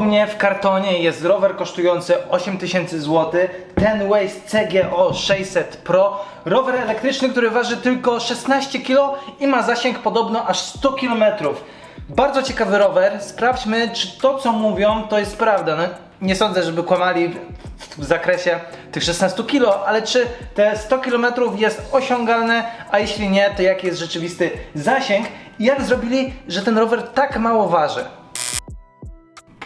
Obok mnie w kartonie jest rower kosztujący 8000 zł, ten Waze CGO 600 Pro, rower elektryczny, który waży tylko 16 kg i ma zasięg podobno aż 100 km. Bardzo ciekawy rower, sprawdźmy czy to co mówią to jest prawda. No, nie sądzę, żeby kłamali w zakresie tych 16 kg, ale czy te 100 km jest osiągalne, a jeśli nie, to jaki jest rzeczywisty zasięg i jak zrobili, że ten rower tak mało waży.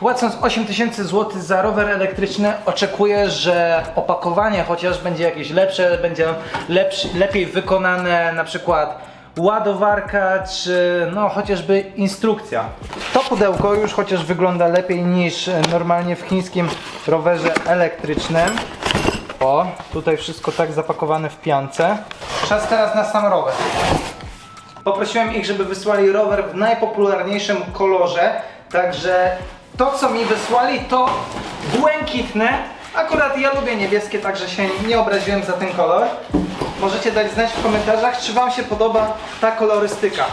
Płacąc 8000 zł za rower elektryczny, oczekuję, że opakowanie chociaż będzie jakieś lepsze, będzie lepszy, lepiej wykonane, na przykład ładowarka, czy no chociażby instrukcja. To pudełko już chociaż wygląda lepiej niż normalnie w chińskim rowerze elektrycznym. O, tutaj wszystko tak zapakowane w piance. Czas teraz na sam rower. Poprosiłem ich, żeby wysłali rower w najpopularniejszym kolorze, także to co mi wysłali to błękitne. Akurat ja lubię niebieskie, także się nie obraziłem za ten kolor. Możecie dać znać w komentarzach, czy Wam się podoba ta kolorystyka.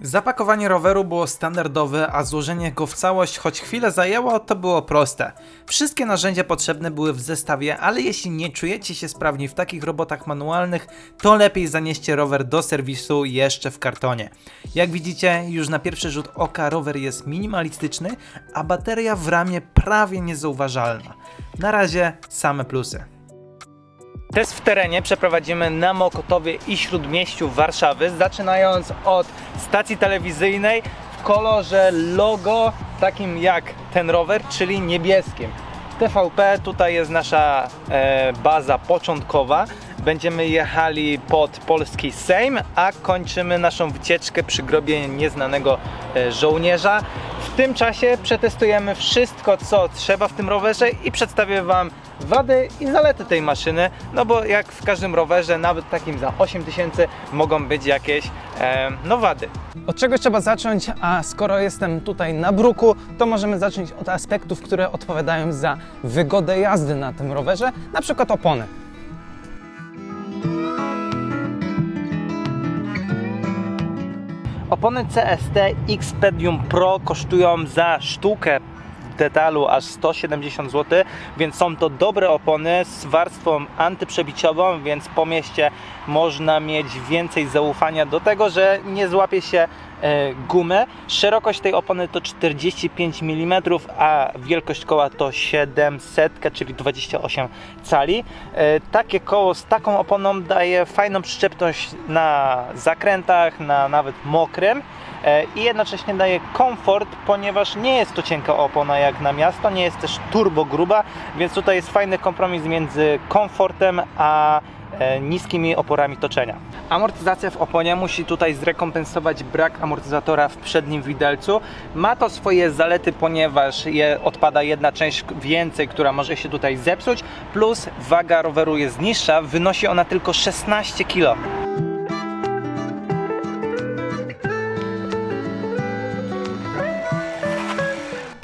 Zapakowanie roweru było standardowe, a złożenie go w całość, choć chwilę zajęło, to było proste. Wszystkie narzędzia potrzebne były w zestawie, ale jeśli nie czujecie się sprawni w takich robotach manualnych, to lepiej zanieście rower do serwisu jeszcze w kartonie. Jak widzicie, już na pierwszy rzut oka rower jest minimalistyczny, a bateria w ramie prawie niezauważalna. Na razie same plusy. Test w terenie przeprowadzimy na Mokotowie i Śródmieściu Warszawy, zaczynając od stacji telewizyjnej w kolorze logo takim jak ten rower, czyli niebieskim. TVP, tutaj jest nasza e, baza początkowa. Będziemy jechali pod polski Sejm, a kończymy naszą wycieczkę przy grobie nieznanego e, żołnierza. W tym czasie przetestujemy wszystko, co trzeba w tym rowerze i przedstawię Wam wady i zalety tej maszyny, no bo jak w każdym rowerze, nawet takim za 8000 mogą być jakieś e, no wady. Od czego trzeba zacząć? A skoro jestem tutaj na bruku, to możemy zacząć od aspektów, które odpowiadają za wygodę jazdy na tym rowerze, na przykład opony. Opony CST Xpedium Pro kosztują za sztukę detalu aż 170 zł, więc są to dobre opony z warstwą antyprzebiciową, więc po mieście można mieć więcej zaufania do tego, że nie złapie się e, gumę. Szerokość tej opony to 45 mm, a wielkość koła to 700, czyli 28 cali. E, Takie koło z taką oponą daje fajną przyczepność na zakrętach, na nawet mokrym i jednocześnie daje komfort, ponieważ nie jest to cienka opona jak na miasto, nie jest też turbo gruba, więc tutaj jest fajny kompromis między komfortem a e, niskimi oporami toczenia. Amortyzacja w oponie musi tutaj zrekompensować brak amortyzatora w przednim widelcu. Ma to swoje zalety, ponieważ je, odpada jedna część więcej, która może się tutaj zepsuć, plus waga roweru jest niższa, wynosi ona tylko 16 kg.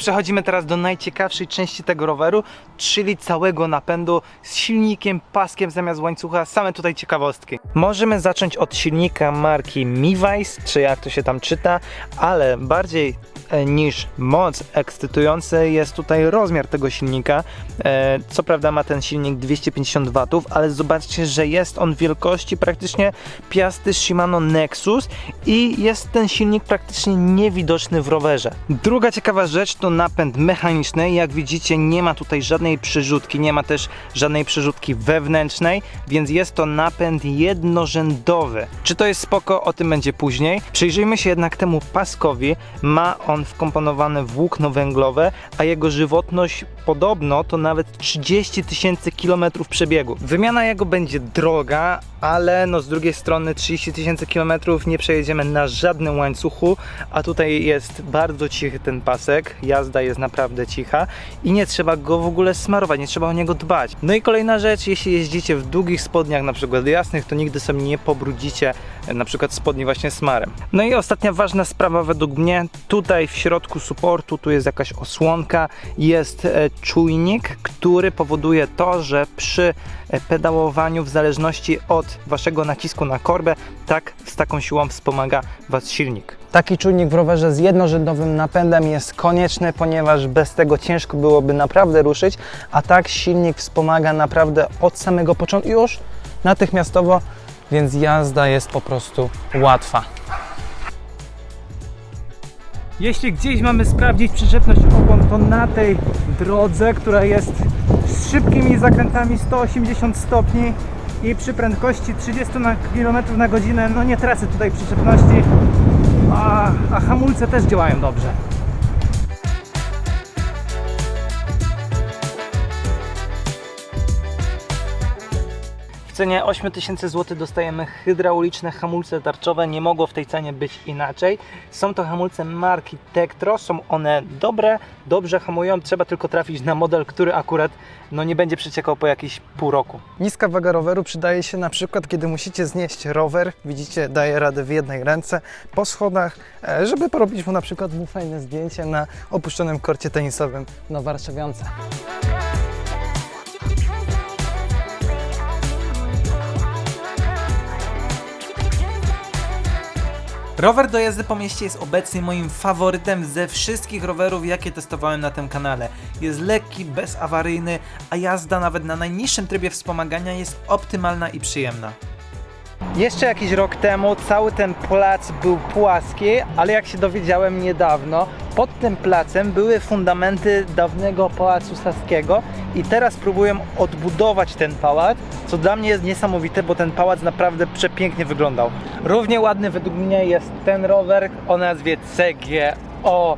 Przechodzimy teraz do najciekawszej części tego roweru, czyli całego napędu z silnikiem, paskiem zamiast łańcucha, same tutaj ciekawostki. Możemy zacząć od silnika marki Miwais, czy jak to się tam czyta, ale bardziej niż moc ekscytujący jest tutaj rozmiar tego silnika. E, Co prawda ma ten silnik 250 W, ale zobaczcie, że jest on wielkości praktycznie piasty Shimano Nexus i jest ten silnik praktycznie niewidoczny w rowerze. Druga ciekawa rzecz to napęd mechaniczny. Jak widzicie, nie ma tutaj żadnej przerzutki, nie ma też żadnej przerzutki wewnętrznej, więc jest to napęd jednorzędowy. Czy to jest spoko? O tym będzie później. Przyjrzyjmy się jednak temu paskowi. Ma on wkomponowane włókno węglowe, a jego żywotność podobno to nawet 30 tysięcy kilometrów przebiegu. Wymiana jego będzie droga, ale no z drugiej strony 30 tysięcy kilometrów nie przejedziemy na żadnym łańcuchu, a tutaj jest bardzo cichy ten pasek, jazda jest naprawdę cicha i nie trzeba go w ogóle smarować, nie trzeba o niego dbać. No i kolejna rzecz, jeśli jeździcie w długich spodniach, na przykład jasnych, to nigdy sobie nie pobrudzicie e, na przykład spodni właśnie smarem. No i ostatnia ważna sprawa według mnie, tutaj w środku supportu, tu jest jakaś osłonka, jest e, czujnik, który powoduje to, że przy e, pedałowaniu w zależności od waszego nacisku na korbę, tak z taką siłą wspomaga was silnik. Taki czujnik w rowerze z jednorzędowym napędem jest konieczny, ponieważ bez tego ciężko byłoby naprawdę ruszyć, a tak silnik wspomaga naprawdę od samego początku już natychmiastowo, więc jazda jest po prostu łatwa. Jeśli gdzieś mamy sprawdzić przyczepność opon, to na tej drodze, która jest z szybkimi zakrętami 180 stopni i przy prędkości 30 na km na godzinę, no nie tracę tutaj przyczepności, a, a hamulce też działają dobrze. Cenie 8000 zł dostajemy hydrauliczne hamulce tarczowe. Nie mogło w tej cenie być inaczej. Są to hamulce marki Tektro. Są one dobre, dobrze hamują. Trzeba tylko trafić na model, który akurat no, nie będzie przeciekał po jakieś pół roku. Niska waga roweru przydaje się na przykład, kiedy musicie znieść rower. Widzicie, daje radę w jednej ręce po schodach, e, żeby porobić mu na przykład fajne zdjęcie na opuszczonym korcie tenisowym na Warszawiance. Rower do jazdy po mieście jest obecnie moim faworytem ze wszystkich rowerów, jakie testowałem na tym kanale. Jest lekki, bezawaryjny, a jazda nawet na najniższym trybie wspomagania jest optymalna i przyjemna. Jeszcze jakiś rok temu cały ten plac był płaski, ale jak się dowiedziałem niedawno, pod tym placem były fundamenty dawnego pałacu saskiego i teraz próbują odbudować ten pałac, co dla mnie jest niesamowite, bo ten pałac naprawdę przepięknie wyglądał. Równie ładny według mnie jest ten rower o nazwie CGO.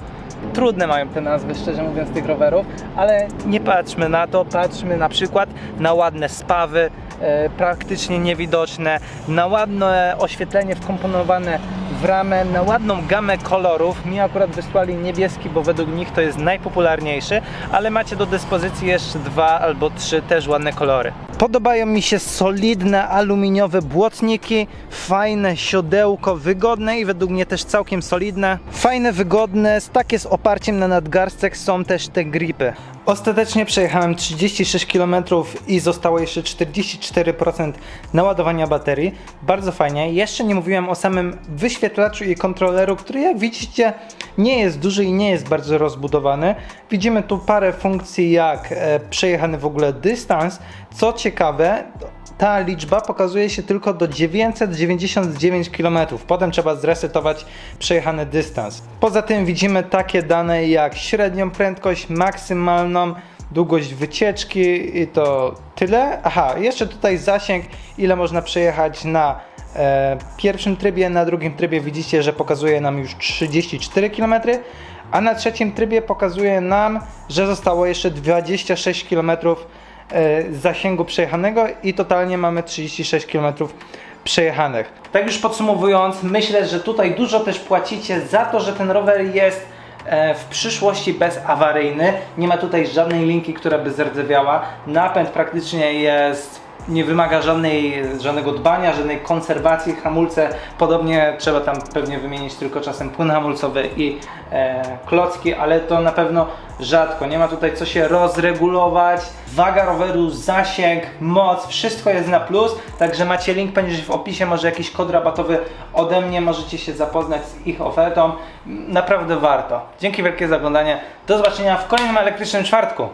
Trudne mają te nazwy, szczerze mówiąc, tych rowerów, ale nie patrzmy na to, patrzmy na przykład na ładne spawy, e, praktycznie niewidoczne, na ładne oświetlenie wkomponowane na ładną gamę kolorów. Mi akurat wysłali niebieski, bo według nich to jest najpopularniejszy, ale macie do dyspozycji jeszcze dwa albo trzy też ładne kolory. Podobają mi się solidne aluminiowe błotniki, fajne siodełko, wygodne i według mnie też całkiem solidne. Fajne, wygodne, z takie z oparciem na nadgarstek są też te gripy. Ostatecznie przejechałem 36 km i zostało jeszcze 44% naładowania baterii. Bardzo fajnie. Jeszcze nie mówiłem o samym wyświetlaczu i kontroleru, który jak widzicie nie jest duży i nie jest bardzo rozbudowany. Widzimy tu parę funkcji jak e, przejechany w ogóle dystans. Co ciekawe, ta liczba pokazuje się tylko do 999 km. Potem trzeba zresetować przejechany dystans. Poza tym widzimy takie dane jak średnią prędkość, maksymalną, długość wycieczki i to tyle. Aha, jeszcze tutaj zasięg, ile można przejechać na e, pierwszym trybie, na drugim trybie widzicie, że pokazuje nam już 34 km, a na trzecim trybie pokazuje nam, że zostało jeszcze 26 km zasięgu przejechanego i totalnie mamy 36 km przejechanych. Tak już podsumowując, myślę, że tutaj dużo też płacicie za to, że ten rower jest e, w przyszłości bezawaryjny. Nie ma tutaj żadnej linki, która by zardzewiała. Napęd praktycznie jest nie wymaga żadnej, żadnego dbania, żadnej konserwacji. Hamulce podobnie trzeba tam pewnie wymienić tylko czasem płyn hamulcowy i e, klocki, ale to na pewno rzadko. Nie ma tutaj co się rozregulować. Waga roweru, zasięg, moc, wszystko jest na plus. Także macie link będzie w opisie, może jakiś kod rabatowy ode mnie, możecie się zapoznać z ich ofertą. Naprawdę warto. Dzięki wielkie za oglądanie. Do zobaczenia w kolejnym elektrycznym czwartku.